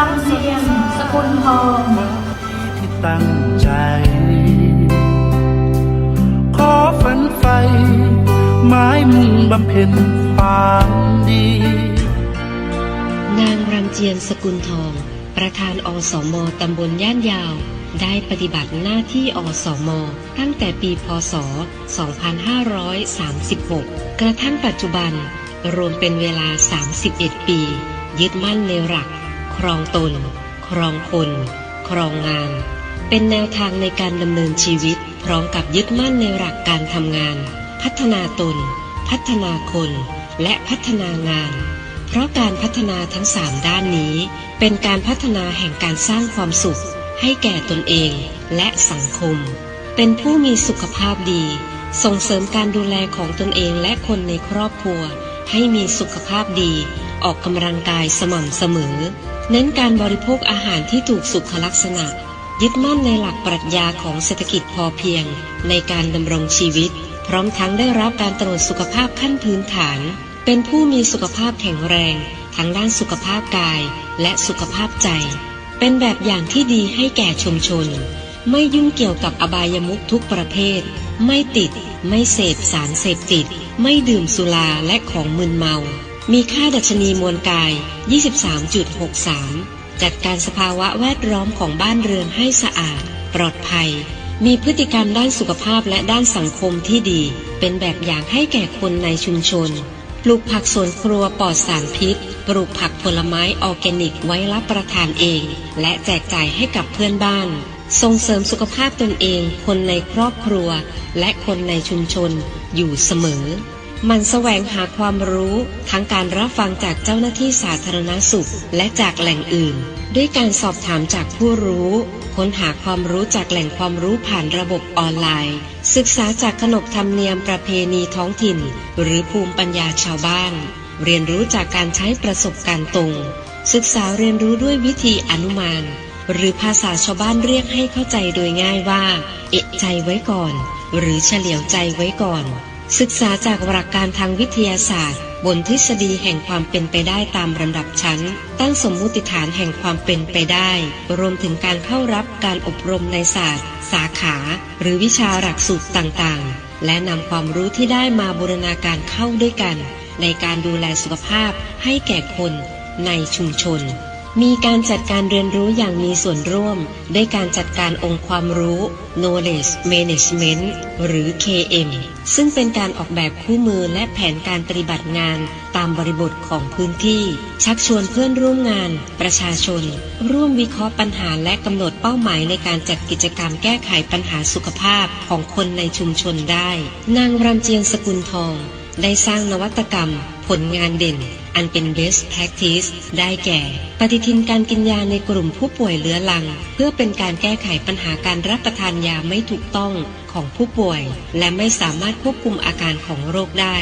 รำเจียมสกุลทองที่ตั้งใจ ขอฝันไฟไม้มุ่งบำเพ็ญความดี นางรำเจียนสกุลทอง ประธานอสมตำบลย่านยาว ได้ปฏิบัติหน้าที่อสม ตั้งแต่ปีพศ 2536 กระทั่งปัจจุบันรวมเป็นเวลา 31 ปี ยึดมั่นในหลัก ครองตน ครองคน ครองงาน เป็นแนวทางในการดำเนินชีวิต พร้อมกับยึดมั่นในหลักการทำงาน พัฒนาตน พัฒนาคน และพัฒนางาน เพราะการพัฒนาทั้งสามด้านนี้ เป็นการพัฒนาแห่งการสร้างความสุข ให้แก่ตนเองและสังคม เป็นผู้มีสุขภาพดี ส่งเสริมการดูแลของตนเองและคนในครอบครัว ให้มีสุขภาพดีออกกำลังกายสม่ำเสมอ เน้นการบริโภคอาหารที่ถูกสุขลักษณะ ยึดมั่นในหลักปรัชญาของเศรษฐกิจพอเพียง ในการดำรงชีวิต พร้อมทั้งได้รับการตรวจสุขภาพขั้นพื้นฐาน เป็นผู้มีสุขภาพแข็งแรง ทั้งด้านสุขภาพกายและสุขภาพใจ เป็นแบบอย่างที่ดีให้แก่ชุมชน ไม่ยุ่งเกี่ยวกับอบายมุขทุกประเภท ไม่ติด ไม่เสพสารเสพติด ไม่ดื่มสุราและของมึนเมา มีค่าดัชนีมวลกาย 23.63 จัดการสภาวะแวดล้อมของบ้านเรือนให้สะอาด ปลอดภัย มีพฤติกรรมด้านสุขภาพและด้านสังคมที่ดี เป็นแบบอย่างให้แก่คนในชุมชน ปลูกผักสวนครัวปลอดสารพิษ ปลูกผักผลไม้ออร์แกนิกไว้รับประทานเอง และแจกจ่ายให้กับเพื่อนบ้าน ส่งเสริมสุขภาพตนเอง คนในครอบครัว และคนในชุมชนอยู่เสมอ มันแสวงหาความรู้ทั้งการรับฟังจากเจ้าหน้าที่สาธารณสุข และจากแหล่งอื่น ด้วยการสอบถามจากผู้รู้ ค้นหาความรู้จากแหล่งความรู้ผ่านระบบออนไลน์ ศึกษาจากขนบธรรมเนียมประเพณีท้องถิ่น หรือภูมิปัญญาชาวบ้าน เรียนรู้จากการใช้ประสบการณ์ตรง ศึกษาเรียนรู้ด้วยวิธีอนุมาน หรือภาษาชาวบ้านเรียกให้เข้าใจโดยง่ายว่า เอะใจไว้ก่อน หรือเฉลียวใจไว้ก่อน ศึกษาจากหลักการทางวิทยาศาสตร์ บนทฤษฎีแห่งความเป็นไปได้ตามลำดับชั้น ตั้งสมมุติฐานแห่งความเป็นไปได้ รวมถึงการเข้ารับการอบรมในศาสตร์ สาขา หรือวิชาหลักสูตรต่างๆ และนำความรู้ที่ได้มาบูรณาการเข้าด้วยกัน ในการดูแลสุขภาพให้แก่คนในชุมชน มีการจัดการเรียนรู้อย่างมีส่วนร่วม ด้วยการจัดการองค์ความรู้ knowledge management หรือ KM ซึ่งเป็นการออกแบบคู่มือและแผนการปฏิบัติงานตามบริบทของพื้นที่ ชักชวนเพื่อนร่วมงาน ประชาชน ร่วมวิเคราะห์ปัญหาและกำหนดเป้าหมายในการจัดกิจกรรมแก้ไขปัญหาสุขภาพของคนในชุมชนได้ นางรำเจียนสกุลทอง ได้สร้างนวัตกรรม ผลงานเด่น อันเป็น best practice ได้แก่ ปฏิทินการกินยาในกลุ่มผู้ป่วยเรื้อรัง เพื่อเป็นการแก้ไขปัญหาการรับประทานยาไม่ถูกต้องของผู้ป่วย และไม่สามารถควบคุมอาการของโรคได้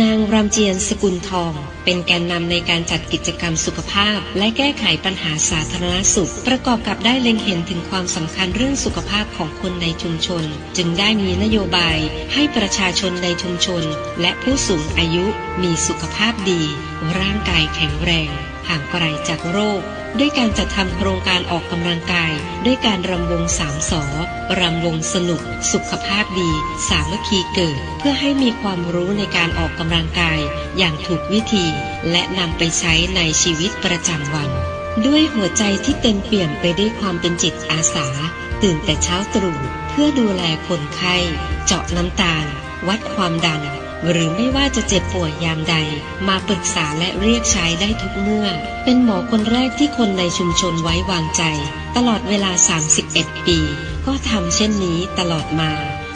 นางรำเจียนสกุลทอง เป็นแกนนำในการจัดกิจกรรมสุขภาพ และแก้ไขปัญหาสาธารณสุข ประกอบกับได้เล็งเห็นถึงความสำคัญเรื่องสุขภาพของคนในชุมชน จึงได้มีนโยบายให้ประชาชนในชุมชน และผู้สูงอายุมีสุขภาพดี ร่างกายแข็งแรง ห่างไกลจากโรค ด้วยการจัดทำโครงการออกกำลังกาย ด้วยการรำวงสามสอรำวงสนุก สุขภาพดี สามัคคีเกิด เพื่อให้มีความรู้ในการออกกำลังกาย อย่างถูกวิธี และนำไปใช้ในชีวิตประจำวัน ด้วยหัวใจที่เต็มเปี่ยมไปด้วยความเป็นจิตอาสา ตื่นแต่เช้าตรู่เพื่อดูแลคนไข้ เจาะน้ำตาล วัดความดัน หรือไม่ว่าจะเจ็บป่วยยามใด มาปรึกษาและเรียกใช้ได้ทุกเมื่อ เป็นหมอคนแรกที่คนในชุมชนไว้วางใจ ตลอดเวลา 31 ปี ก็ทำเช่นนี้ตลอดมา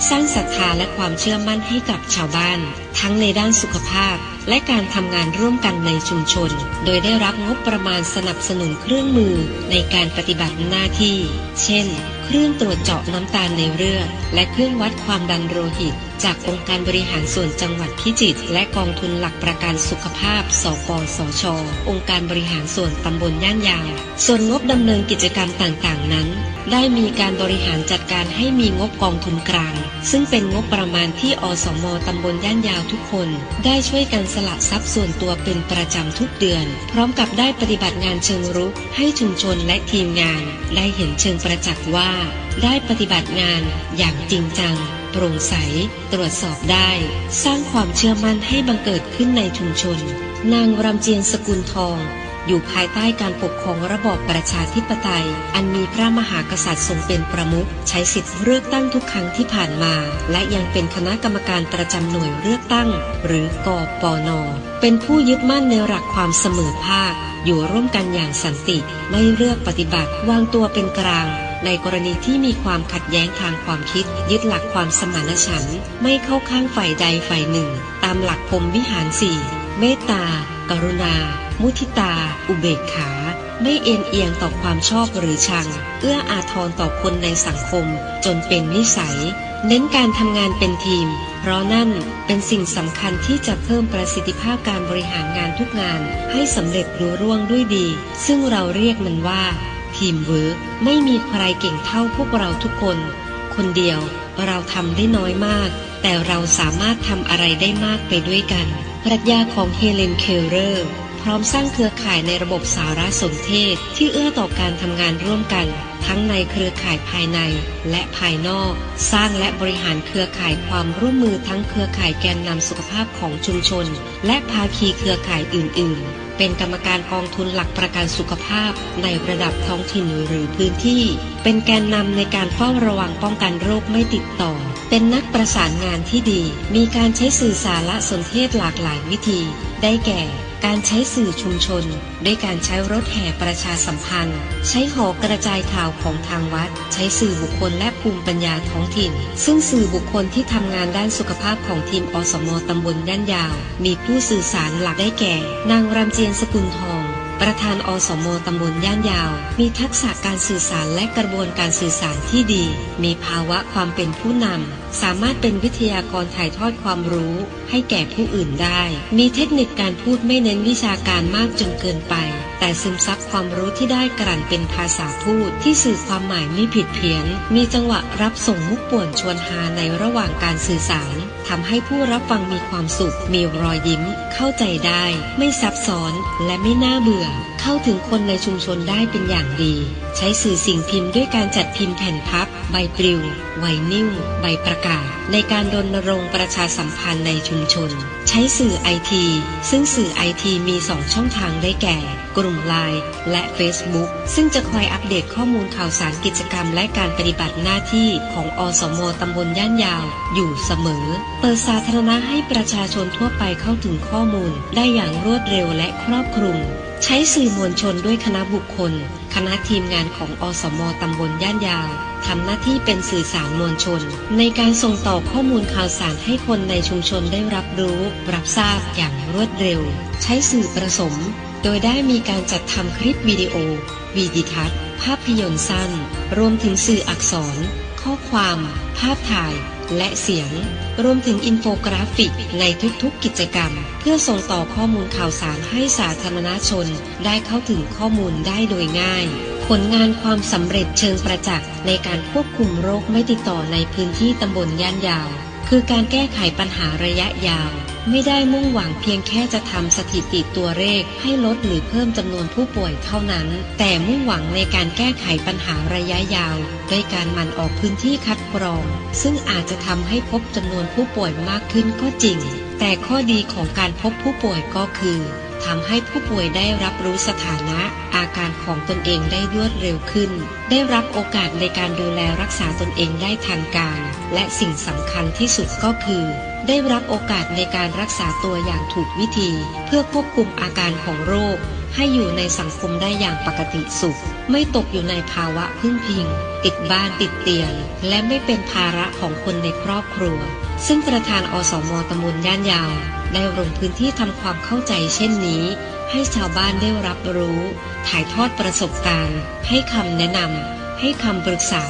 สร้างศรัทธาและความเชื่อมั่นให้กับชาวบ้าน ทั้งในด้านสุขภาพ และการทำงานร่วมกันในชุมชน โดยได้รับงบประมาณสนับสนุนเครื่องมือในการปฏิบัติหน้าที่ เช่น เครื่องตรวจเจาะน้ำตาลในเลือดและเครื่องวัดความดันโลหิต จากองค์การบริหารส่วนจังหวัดพิจิตรและกองทุนหลักประกันสุขภาพ สปสช องค์การบริหารส่วนตำบลย่านยาว ส่วนงบดำเนินกิจกรรมต่างๆ นั้น ได้มีการบริหารจัดการให้มีงบกองทุนกลาง ซึ่งเป็นงบประมาณที่อสมตำบลย่านยาวทุกคน ได้ช่วยกันสละทรัพย์ส่วนตัวเป็นประจำทุกเดือน พร้อมกับได้ปฏิบัติงานเชิงรุก ให้ชุมชนและทีมงาน ได้เห็นเชิงประจักษ์ว่า ได้ปฏิบัติงานอย่างจริงจัง โปร่งใส ตรวจสอบได้ สร้างความเชื่อมั่นให้บังเกิดขึ้นในชุมชน นางรำเจียนสกุลทอง อยู่ภายใต้การปกครองระบอบประชาธิปไตย อันมีพระมหากษัตริย์ทรงเป็นประมุขใช้สิทธิเลือกตั้งทุกครั้งที่ผ่านมา และยังเป็นคณะกรรมการประจำหน่วยเลือกตั้ง หรือกปนเป็นผู้ยึดมั่นในหลักความเสมอภาค อยู่ร่วมกันอย่างสันติ ไม่เลือกปฏิบัติวางตัวเป็นกลาง ในกรณีที่มีความขัดแย้งทางความคิด ยึดหลักความสมานฉันท์ไม่เข้าข้างฝ่ายใดฝ่ายหนึ่ง ตามหลักพรมวิหารสี่เมตตา กรุณา มุทิตา อุเบกขา ไม่เอ็นเอียงต่อความชอบหรือชัง เอื้ออาทรต่อคนในสังคม จนเป็นนิสัย เน้นการทำงานเป็นทีม เพราะนั่นเป็นสิ่งสำคัญที่จะเพิ่มประสิทธิภาพการบริหารงานทุกงาน ให้สำเร็จรุ่ร่วงด้วยดี ซึ่งเราเรียกมันว่า ทีมเวิร์กไม่มีใครเก่งเท่าพวกเราทุกคน คนเดียวเราทำได้น้อยมาก แต่เราสามารถทำอะไรได้มากไปด้วยกัน ปรัชญาของเฮเลนเคลเลอร์พร้อมสร้างเครือข่ายในระบบสารสนเทศ ที่เอื้อต่อการทำงานร่วมกัน ทั้งในเครือข่ายภายในและภายนอก สร้างและบริหารเครือข่ายความร่วมมือทั้งเครือข่ายแกนนำสุขภาพของชุมชน และภาคีเครือข่ายอื่น ๆ เป็นกรรมการกองทุนหลักประกันสุขภาพในระดับท้องถิ่นหรือพื้นที่ เป็นแกนนำในการเฝ้าระวังป้องกันโรคไม่ติดต่อ เป็นนักประสานงานที่ดี มีการใช้สื่อสารละสนเทศหลากหลายวิธี ได้แก่ การใช้สื่อชุมชน ด้วยการใช้รถแห่ประชาสัมพันธ์ ใช้หอกระจายข่าวของทางวัด ใช้สื่อบุคคลและภูมิปัญญาท้องถิ่น ซึ่งสื่อบุคคลที่ทำงานด้านสุขภาพของทีมอสมตำบลย่านยาว มีผู้สื่อสารหลักได้แก่ นางรำเจียนสกุลทองประธานอสมตำบลย่านยาว มีทักษะการสื่อสารและกระบวนการสื่อสารที่ดี มีภาวะความเป็นผู้นำสามารถเป็นวิทยากรถ่ายทอดความรู้ให้แก่ผู้อื่นได้ มีเทคนิคการพูดไม่เน้นวิชาการมากจนเกินไป แต่ซึมซับความรู้ที่ได้กลั่นเป็นภาษาพูดที่สื่อความหมายไม่ผิดเพี้ยน มีจังหวะรับส่งมุกป่วนชวนฮาในระหว่างการสื่อสารทำให้ผู้รับฟังมีความสุข มีรอยยิ้ม เข้าใจได้ ไม่ซับซ้อนและไม่น่าเบื่อ เข้าถึงคนในชุมชนได้เป็นอย่างดี ใช้สื่อสิ่งพิมพ์ด้วยการจัดพิมพ์แผ่นพับ ใบปลิว ไวนิลใบประกาศ ในการรณรงค์ประชาสัมพันธ์ในชุมชน ใช้สื่อไอทีซึ่งสื่อไอทีมีสองช่องทางได้แก่ กลุ่มไลน์และ Facebook ซึ่งจะคอยอัปเดตข้อมูลข่าวสารกิจกรรมและการปฏิบัติหน้าที่ของอสมตำบลย่านยาว อยู่เสมอ เปิดสาธารณะให้ประชาชนทั่วไปเข้าถึงข้อมูล ได้อย่างรวดเร็วและครอบคลุม ใช้สื่อมวลชนด้วยคณะบุคคล คณะทีมงานของอสมตำบลย่านยาวทำหน้าที่เป็นสื่อสารมวลชน ในการส่งต่อข้อมูลข่าวสารให้คนในชุมชนได้รับรู้ รับทราบอย่างรวดเร็ว ใช้สื่อประสม โดยได้มีการจัดทำคลิปวิดีโอ วีดิทัศน์ ภาพยนตร์สั้น รวมถึงสื่ออักษร ข้อความ ภาพถ่าย และเสียง รวมถึงอินโฟกราฟิกในทุกๆกิจกรรม เพื่อส่งต่อข้อมูลข่าวสารให้สาธารณชน ได้เข้าถึงข้อมูลได้โดยง่าย ผลงานความสำเร็จเชิงประจักษ์ในการควบคุมโรคไม่ติดต่อในพื้นที่ตำบลย่านยาว คือการแก้ไขปัญหาระยะยาว ไม่ได้มุ่งหวังเพียงแค่จะทำสถิติตัวเลขให้ลดหรือเพิ่มจำนวนผู้ป่วยเท่านั้น แต่มุ่งหวังในการแก้ไขปัญหาระยะยาว ด้วยการหมั่นออกพื้นที่คัดกรอง ซึ่งอาจจะทำให้พบจำนวนผู้ป่วยมากขึ้นก็จริง แต่ข้อดีของการพบผู้ป่วยก็คือ ทำให้ผู้ป่วยได้รับรู้สถานะอาการของตนเองได้รวดเร็วขึ้น ได้รับโอกาสในการดูแลรักษาตนเองได้ทันการ และสิ่งสำคัญที่สุดก็คือ ได้รับโอกาสในการรักษาตัวอย่างถูกวิธี เพื่อควบคุมอาการของโรค ให้อยู่ในสังคมได้อย่างปกติสุข ไม่ตกอยู่ในภาวะพึ่งพิง ติดบ้านติดเตียง และไม่เป็นภาระของคนในครอบครัว ซึ่งประธานอสมตำบลย่านยาวได้ลงพื้นที่ทำความเข้าใจเช่นนี้ ให้ชาวบ้านได้รับรู้ ถ่ายทอดประสบการณ์ ให้คำแนะนำให้คำปรึกษา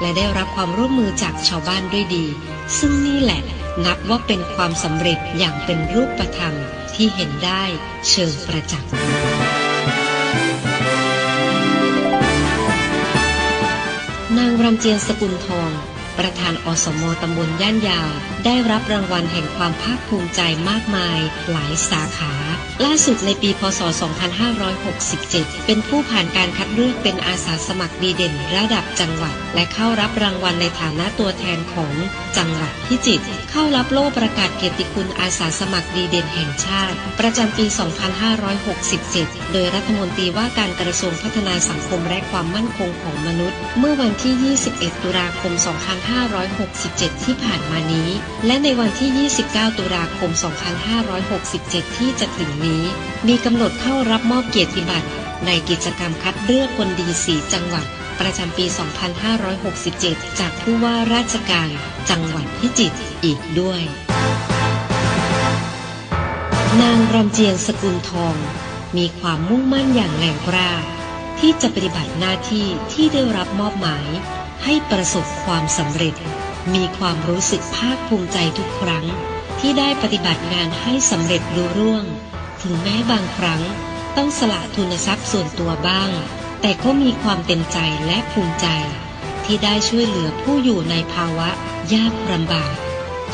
และได้รับความร่วมมือจากชาวบ้านด้วยดี ซึ่งนี่แหละนับว่าเป็นความสำเร็จอย่างเป็นรูปธรรมที่เห็นได้เชิงประจักษ์นางรำเจียนสกุลทอง ประธานอสมตำบลย่านยาว ได้รับรางวัลแห่งความภาคภูมิใจมากมายหลายสาขาล่าสุดในปี พศ 2567 เป็นผู้ผ่านการคัดเลือกเป็นอาสาสมัครดีเด่นระดับจังหวัด และเข้ารับรางวัลในฐานะตัวแทนของจังหวัดพิจิตร เข้ารับโล่ประกาศเกียรติคุณอาสาสมัครดีเด่นแห่งชาติ ประจำปี 2567 โดยรัฐมนตรีว่าการกระทรวงพัฒนาสังคมและความมั่นคงของมนุษย์ เมื่อวันที่ 21 ตุลาคม 2567 ที่ผ่านมานี้ และในวันที่ 29 ตุลาคม 2567 ที่จะถึงนี้มีกำหนดเข้ารับมอบเกียรติบัตรในกิจกรรมคัดเลือกคนดี4จังหวัด ประจำปี 2567 จากผู้ว่าราชการจังหวัดพิจิตรอีกด้วย นางรำเจียนสกุลทอง มีความมุ่งมั่นอย่างแรงกล้าที่จะปฏิบัติหน้าที่ที่ได้รับมอบหมาย ให้ประสบความสำเร็จ มีความรู้สึกภาคภูมิใจทุกครั้ง ที่ได้ปฏิบัติงานให้สำเร็จลุร่วง ถึงแม้บางครั้งต้องสละทุนทรัพย์ส่วนตัวบ้าง แต่ก็มีความเต็มใจและภูมิใจ ที่ได้ช่วยเหลือผู้อยู่ในภาวะยากลำบาก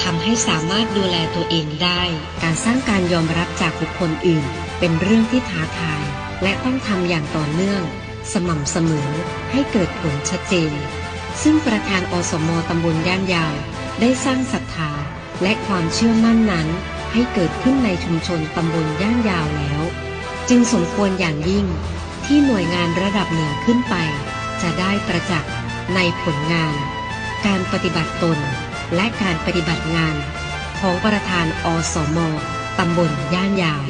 ทำให้สามารถดูแลตัวเองได้ การสร้างการยอมรับจากบุคคลอื่น เป็นเรื่องที่ท้าทาย และต้องทำอย่างต่อเนื่อง สม่ำเสมอให้เกิดผลชัดเจน ซึ่งประธานอสมตำบลย่านยาว ได้สร้างศรัทธาและความเชื่อมั่นนั้น ให้เกิดขึ้นในชุมชนตำบลย่านยาวแล้ว จึงสมควรอย่างยิ่งที่หน่วยงานระดับเหนือขึ้นไป จะได้ประจักษ์ในผลงาน การปฏิบัติตนและการปฏิบัติงาน ของประธานอสมตำบลย่านยาว